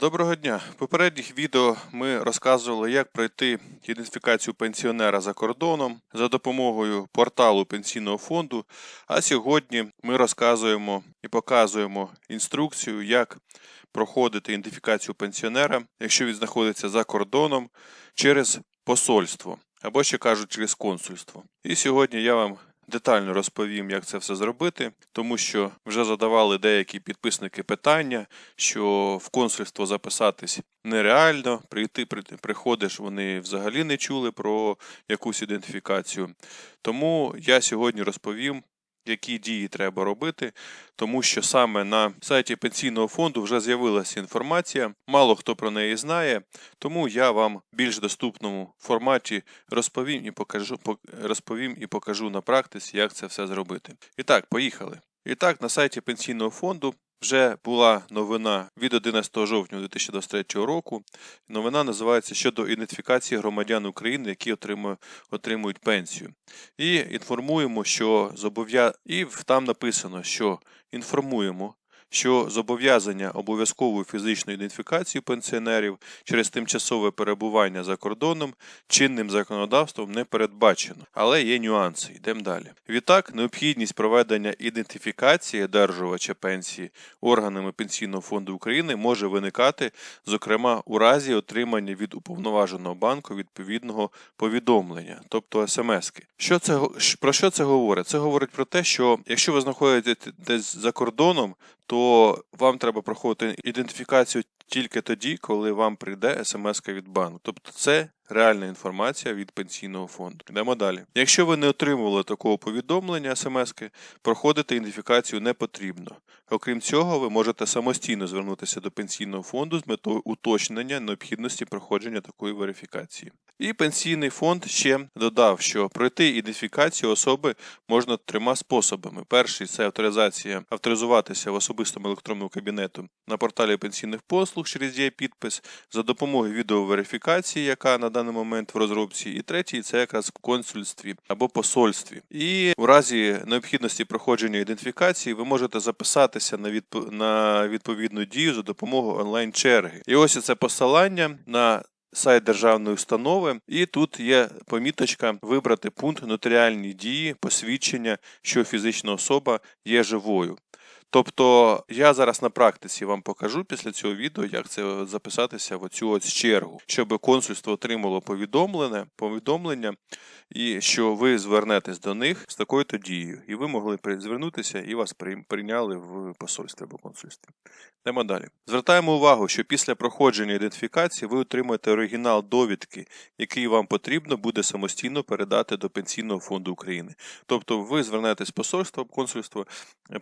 Доброго дня. В попередніх відео ми розказували, як пройти ідентифікацію пенсіонера за кордоном за допомогою порталу пенсійного фонду. А сьогодні ми розказуємо і показуємо інструкцію, як проходити ідентифікацію пенсіонера, якщо він знаходиться за кордоном через посольство або ще кажуть через консульство. І сьогодні я вам детально розповім, як це все зробити, тому що вже задавали деякі підписники питання, що в консульство записатись нереально, прийти при- приходиш, вони взагалі не чули про якусь ідентифікацію. Тому я сьогодні розповім. Які дії треба робити, тому що саме на сайті пенсійного фонду вже з'явилася інформація, мало хто про неї знає, тому я вам в більш доступному форматі розповім і покажу, розповім і покажу на практиці, як це все зробити. І так, поїхали. І так, на сайті пенсійного фонду вже була новина від 11 жовтня 2023 року. Новина називається щодо ідентифікації громадян України, які отримують, отримують пенсію. І інформуємо, що зобов'я... і там написано, що інформуємо, що зобов'язання обов'язкової фізичної ідентифікації пенсіонерів через тимчасове перебування за кордоном чинним законодавством не передбачено, але є нюанси. Йдемо далі. Відтак, необхідність проведення ідентифікації одержувача пенсії органами Пенсійного фонду України може виникати, зокрема, у разі отримання від уповноваженого банку відповідного повідомлення, тобто смски. Що це про що це говорить? Це говорить про те, що якщо ви знаходитесь за кордоном, то вам треба проходити ідентифікацію тільки тоді, коли вам прийде смс від банку. Тобто це реальна інформація від пенсійного фонду. Йдемо далі. Якщо ви не отримували такого повідомлення смс, проходити ідентифікацію не потрібно. Окрім цього, ви можете самостійно звернутися до пенсійного фонду з метою уточнення необхідності проходження такої верифікації. І пенсійний фонд ще додав, що пройти ідентифікацію особи можна трьома способами. Перший це авторизація, авторизуватися в особистому електронному кабінету на порталі пенсійних послуг через є підпис за допомогою відеоверифікації, яка на даний момент в розробці. І третій це якраз в консульстві або посольстві. І в разі необхідності проходження ідентифікації ви можете записатися на відп... на відповідну дію за допомогою онлайн-черги. І ось це посилання на сайт державної установи, і тут є поміточка вибрати пункт нотаріальні дії, посвідчення, що фізична особа є живою. Тобто я зараз на практиці вам покажу після цього відео, як це записатися в оцю ось чергу, щоб консульство отримало повідомлене, повідомлення, і що ви звернетесь до них з такою-то дією, і ви могли звернутися і вас прийняли в посольстві або консульстві. Йдемо далі. Звертаємо увагу, що після проходження ідентифікації ви отримаєте оригінал довідки, який вам потрібно буде самостійно передати до Пенсійного фонду України. Тобто ви звернетесь в посольство консульство,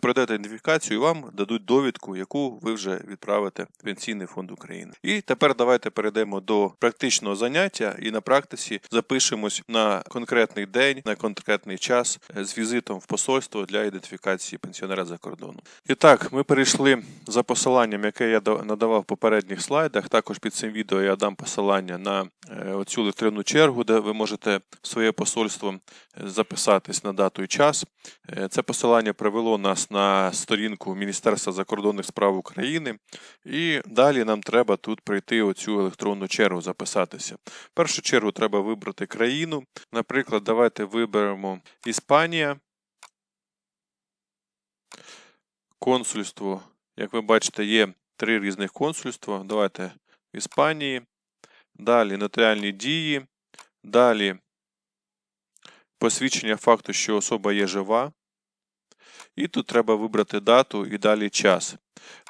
пройдете ідентифікацію і вам дадуть довідку, яку ви вже відправите в Пенсійний фонд України. І тепер давайте перейдемо до практичного заняття і на практиці запишемось на конкретний день, на конкретний час з візитом в посольство для ідентифікації пенсіонера за кордоном. І так, ми перейшли за посиланням, яке я надавав в попередніх слайдах. Також під цим відео я дам посилання на е, оцю електронну чергу, де ви можете в своє посольство записатись на дату і час. Е, Це посилання привело нас на сторінку Міністерства закордонних справ України. І далі нам треба тут пройти оцю електронну чергу, записатися. В першу чергу треба вибрати країну. Наприклад, давайте виберемо Іспанія. Консульство. Як ви бачите, є три різних консульства. Давайте в Іспанії. Далі нотаріальні дії. Далі посвідчення факту, що особа є жива. І тут треба вибрати дату і далі час.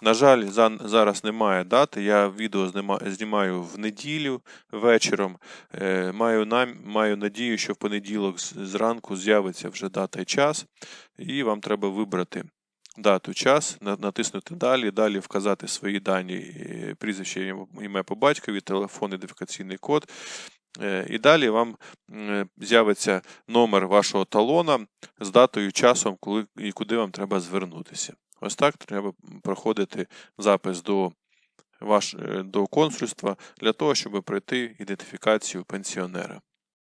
На жаль, за- зараз немає дати. Я відео знімаю в неділю вечором. Е, Маю, нам, маю надію, що в понеділок зранку з'явиться вже дата і час, і вам треба вибрати дату, час, натиснути далі, далі вказати свої дані, е, прізвище, ім- ім'я по батькові, телефон, ідентифікаційний код. Е, І далі вам з'явиться номер вашого талона з датою, часом, коли і куди вам треба звернутися. Ось так треба проходити запис до, ваш, е, до консульства для того, щоб пройти ідентифікацію пенсіонера.